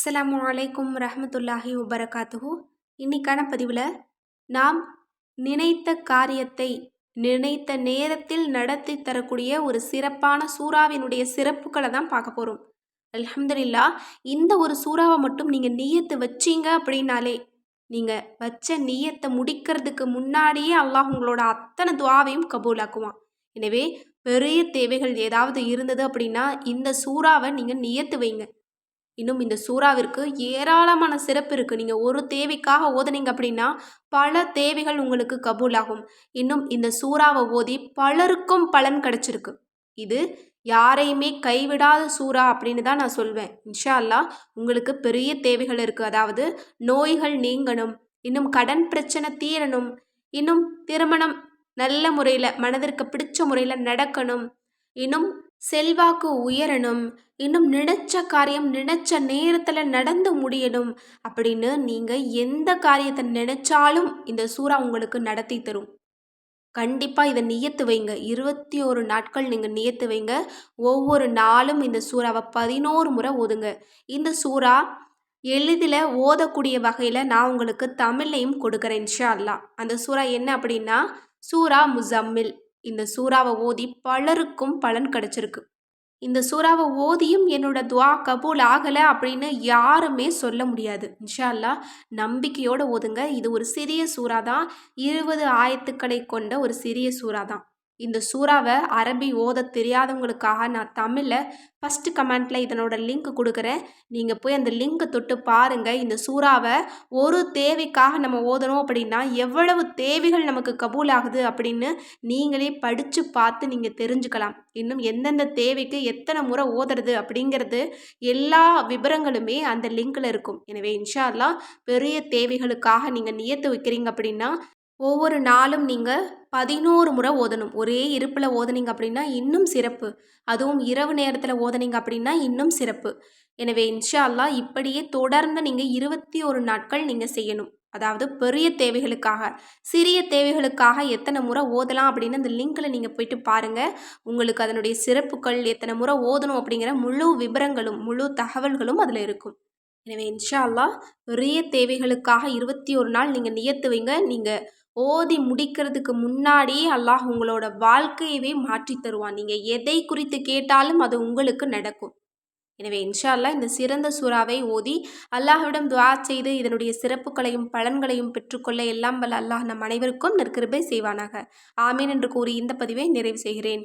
அஸ்லாம் அலைக்கும் ரஹமத்துல்லாஹி வபரகாத்துஹு. இன்னைக்கான பதிவில் நாம் நினைத்த காரியத்தை நினைத்த நேரத்தில் நடத்தி தரக்கூடிய ஒரு சிறப்பான சூறாவினுடைய சிறப்புகளை தான் பார்க்க போகிறோம் அலமதுல்லா இந்த ஒரு சூறாவை மட்டும் நீங்கள் நீயத்து வச்சீங்க அப்படின்னாலே நீங்கள் வச்ச நீயத்தை முடிக்கிறதுக்கு முன்னாடியே அல்லாஹ் உங்களோட அத்தனை துவாவையும் கபூலாக்குவான். எனவே பெரிய தேவைகள் ஏதாவது இருந்தது அப்படின்னா இந்த சூறாவை நீங்கள் நியத்து வைங்க. இன்னும் இந்த சூறாவிற்கு ஏராளமான சிறப்பு இருக்குது நீங்கள் ஒரு தேவைக்காக ஓதுனீங்க அப்படின்னா பல தேவைகள் உங்களுக்கு கபூலாகும். இன்னும் இந்த சூறாவை ஓதி பலருக்கும் பலன் கிடச்சிருக்கு. இது யாரையுமே கைவிடாத சூறா அப்படின்னு தான் நான் சொல்வேன். இன்ஷா அல்லா உங்களுக்கு பெரிய தேவைகள் இருக்குது அதாவது நோய்கள் நீங்கணும் இன்னும் கடன் பிரச்சனை தீரணும் இன்னும் திருமணம் நல்ல முறையில் மனதிற்கு பிடிச்ச முறையில் நடக்கணும் இன்னும் செல்வாக்கு உயரணும். இன்னும் நினச்ச காரியம் நினச்ச நேரத்தில் நடந்து முடியணும் அப்படின்னு நீங்கள் எந்த காரியத்தை நினச்சாலும் இந்த சூறா உங்களுக்கு நடத்தி தரும். கண்டிப்பாக இதை நியத்து வைங்க. இருபத்தி ஒரு நாட்கள் நீங்கள் நியத்து வைங்க. ஒவ்வொரு நாளும் இந்த சூறாவை பதினோரு முறை ஓதுங்க. இந்த சூறா எளிதில் ஓதக்கூடிய வகையில் நான் உங்களுக்கு தமிழ்லையும் கொடுக்குறேன் இன்ஷா அல்லா அந்த சூறா என்ன அப்படின்னா சூரா முசம்மில். இந்த சூறாவை ஓதி பலருக்கும் பலன் கிடச்சிருக்கு. இந்த சூறாவை ஓதியும் என்னோட துவா கபூல் ஆகலை அப்படின்னு யாருமே சொல்ல முடியாது. இன்ஷால்லா நம்பிக்கையோடு ஓதுங்க. இது ஒரு சிறிய சூறா தான் இருபது ஆயத்துக்களை கொண்ட ஒரு சிறிய சூறா தான் இந்த சூறாவை அரபி ஓத தெரியாதவங்களுக்காக நான் தமிழில் ஃபஸ்ட்டு கமெண்ட்டில் இதனோட லிங்க் கொடுக்குறேன். நீங்கள் போய் அந்த லிங்க்கை தொட்டு பாருங்கள் இந்த சூறாவை ஒரு தேவைக்காக நம்ம ஓதணும் அப்படின்னா எவ்வளவு தேவைகள் நமக்கு கபூல் ஆகுது அப்படின்னு நீங்களே படித்து பார்த்து நீங்கள் தெரிஞ்சுக்கலாம். இன்னும் எந்தெந்த தேவைக்கு எத்தனை முறை ஓதுறது அப்படிங்கிறது எல்லா விவரங்களுமே அந்த லிங்கில் இருக்கும். எனவே இன்ஷா பெரிய தேவைகளுக்காக நீங்கள் நியத்து வைக்கிறீங்க அப்படின்னா ஒவ்வொரு நாளும் நீங்கள் பதினோரு முறை ஓதணும். ஒரே இருப்பில் ஓதுனீங்க அப்படின்னா இன்னும் சிறப்பு. அதுவும் இரவு நேரத்தில் ஓதுனீங்க அப்படின்னா இன்னும் சிறப்பு. எனவே இன்ஷா அல்லா இப்படியே தொடர்ந்து நீங்கள் இருபத்தி ஒரு நாட்கள் நீங்கள் செய்யணும். அதாவது பெரிய தேவைகளுக்காக சிறிய தேவைகளுக்காக எத்தனை முறை ஓதலாம் அப்படின்னு அந்த லிங்கில் நீங்கள் போயிட்டு பாருங்கள் உங்களுக்கு அதனுடைய சிறப்புகள் எத்தனை முறை ஓதணும் அப்படிங்கிற முழு விவரங்களும் முழு தகவல்களும் அதில் இருக்கும். எனவே இன்ஷா அல்லா பெரிய தேவைகளுக்காக இருபத்தி ஒரு நாள் நீங்கள் நியத்து வைங்க. நீங்கள் ஓதி முடிக்கிறதுக்கு முன்னாடி அல்லாஹ் உங்களோட வாழ்க்கையவே மாற்றி தருவான். நீங்கள் எதை குறித்து கேட்டாலும் அது உங்களுக்கு நடக்கும். எனவே இன்ஷா அல்லா இந்த சிறந்த சூறாவை ஓதி அல்லாஹ்விடம் துவா செய்து இதனுடைய சிறப்புகளையும் பலன்களையும் பெற்றுக்கொள்ள எல்லாம் வல்ல அல்லாஹ் நம் அனைவருக்கும் நற்கிருபை செய்வானாக. ஆமீன் என்று கூறி இந்த பதிவை நிறைவு செய்கிறேன்.